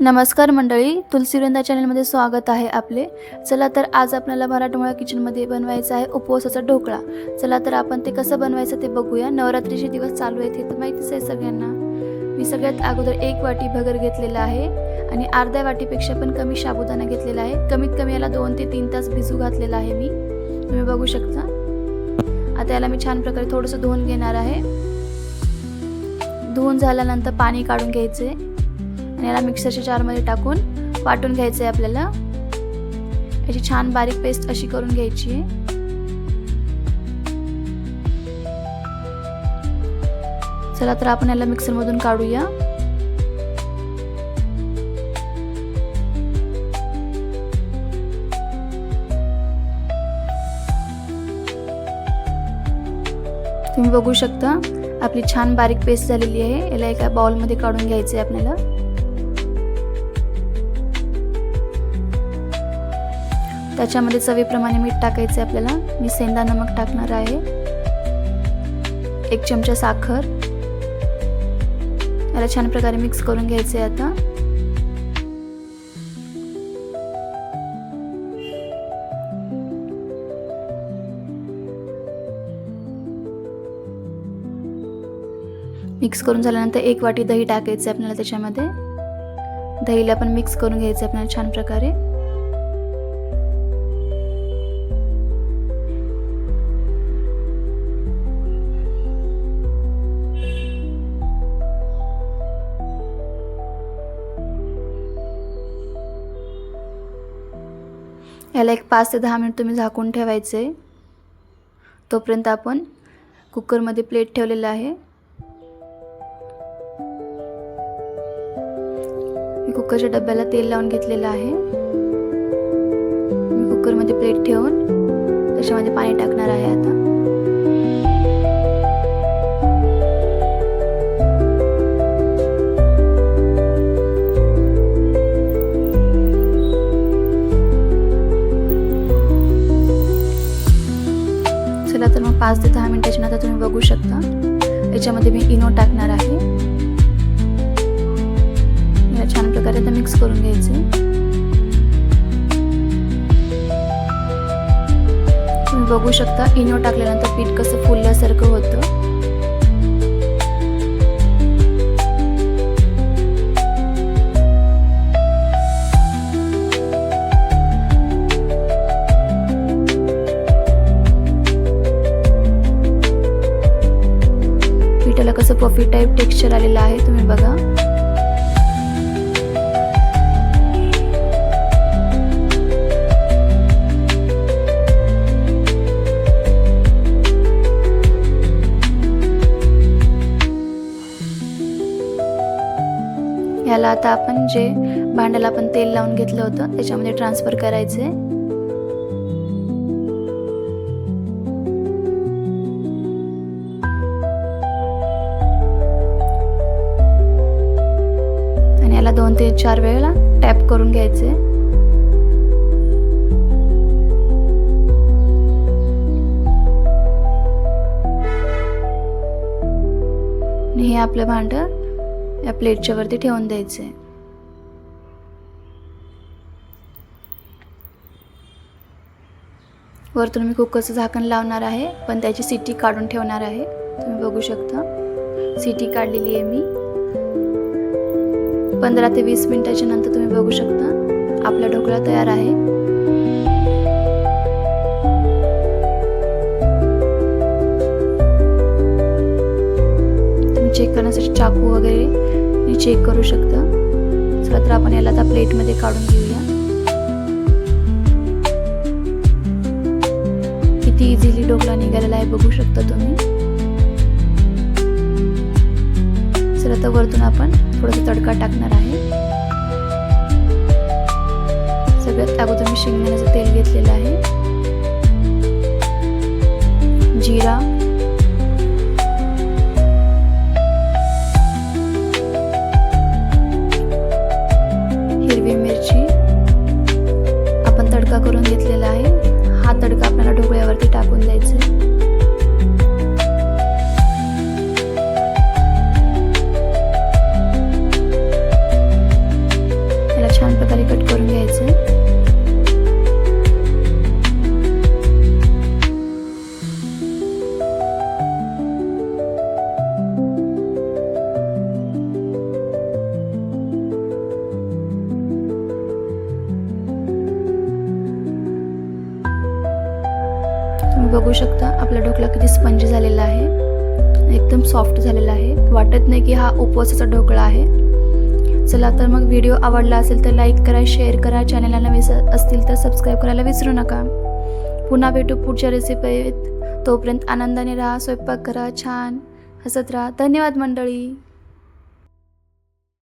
नमस्कार मंडळी तुलसीवृंदा चॅनलमध्ये स्वागत आहे आपले. चला तर आज आपल्याला मराठमोळा किचनमध्ये बनवायचं आहे उपवासाचा ढोकळा. चला तर आपण ते कसं बनवायचं ते बघूया. नवरात्रीचे दिवस चालू आहेत हे तर माहितीच आहे सगळ्यांना. मी सगळ्यात अगोदर एक वाटी भगर घेतलेला आहे आणि अर्ध्या वाटीपेक्षा पण कमी साबुदाणा घेतलेला आहे. कमीत कमी याला दोन ते तीन तास भिजू घातलेला आहे मी. तुम्ही बघू शकता. आता याला मी छान प्रकारे थोडंसं धुवून घेणार आहे. धुवून झाल्यानंतर पाणी काढून घ्यायचे. आणि याला मिक्सरच्या जारमध्ये टाकून वाटून घ्यायचं आहे आपल्याला. याची छान बारीक पेस्ट अशी करून घ्यायची आहे. चला तर आपण याला मिक्सरमधून काढूया. तुम्ही बघू शकता आपली छान बारीक पेस्ट झालेली आहे. याला एका बाउलमध्ये काढून घ्यायचं आहे आपल्याला. त्याच्यामध्ये चवीप्रमाणे मीठ टाकायचं आहे आपल्याला. मी सेंदा नमक टाकणार आहे. एक चमचा साखर. याला छान प्रकारे मिक्स करून घ्यायचं आहे आता. मिक्स करून झाल्यानंतर एक वाटी दही टाकायचं आहे आपल्याला त्याच्यामध्ये. दहीला पण मिक्स करून घ्यायचं आहे आपल्याला छान प्रकारे. याला एक पाच ते दहा मिनिट तुम्ही झाकून ठेवायचे. तोपर्यंत आपण कुकरमध्ये प्लेट ठेवलेलं आहे. मी कुकरच्या डब्याला तेल लावून घेतलेलं आहे. मी कुकरमध्ये प्लेट ठेवून त्याच्यामध्ये पाणी टाकणार आहे आता. चला तर मग पाच ते दहा मिनिटाच्या नंतर तुम्ही बघू शकता. याच्यामध्ये मी इनो टाकणार आहे. याला छान प्रकारे आता मिक्स करून घ्यायचे. तुम्ही बघू शकता इनो टाकल्यानंतर पीठ कसं फुलल्यासारखं होतं. कसं पफी टाईप टेक्स्चर आलेलं आहे तुम्ही बघा. याला आता आपण जे भांड्याला आपण तेल लावून घेतलं होतं त्याच्यामध्ये ट्रान्सफर करायचे दोन ते चार वेळेला टॅप करून घ्यायचे. हे आपलं भांडं या प्लेटच्या वरती ठेवून द्यायचे. वरतून मी कुकरचं झाकण लावणार आहे पण त्याची सिटी काढून ठेवणार आहे. तुम्ही बघू शकता. सिटी काढलेली आहे मी. पंधरा ते वीस मिनिटाच्या नंतर तुम्ही बघू शकता. आपला ढोकळा तयार आहे. तुम्ही चेक करण्यासाठी चाकू वगैरे चेक करू शकता. चला तर आपण याला आता प्लेटमध्ये काढून घेऊया. किती इझिली ढोकळा निघालेला आहे बघू शकता तुम्ही. चला तर वरतून आपण थोडासा तडका टाकणार आहे. सगळ्यात अगोदर मी शेंगदाण्याचं तेल घेतलेलं आहे. जिरा बघू शकता आपला ढोकळा किती स्पंजी झालेला आहे. एकदम सॉफ्ट झालेला आहे. वाटत नाही की हा उपवासाचा ढोकळा आहे. चला तर मग व्हिडिओ आवडला असेल तर लाईक करा शेअर करा. चॅनलला नवीन असतील तर सबस्क्राईब करायला विसरू नका. पुन्हा भेटू पुढच्या रेसिपीत तोपर्यंत आनंदाने राहा स्वयंपाक करा छान हसत राहा. धन्यवाद मंडळी.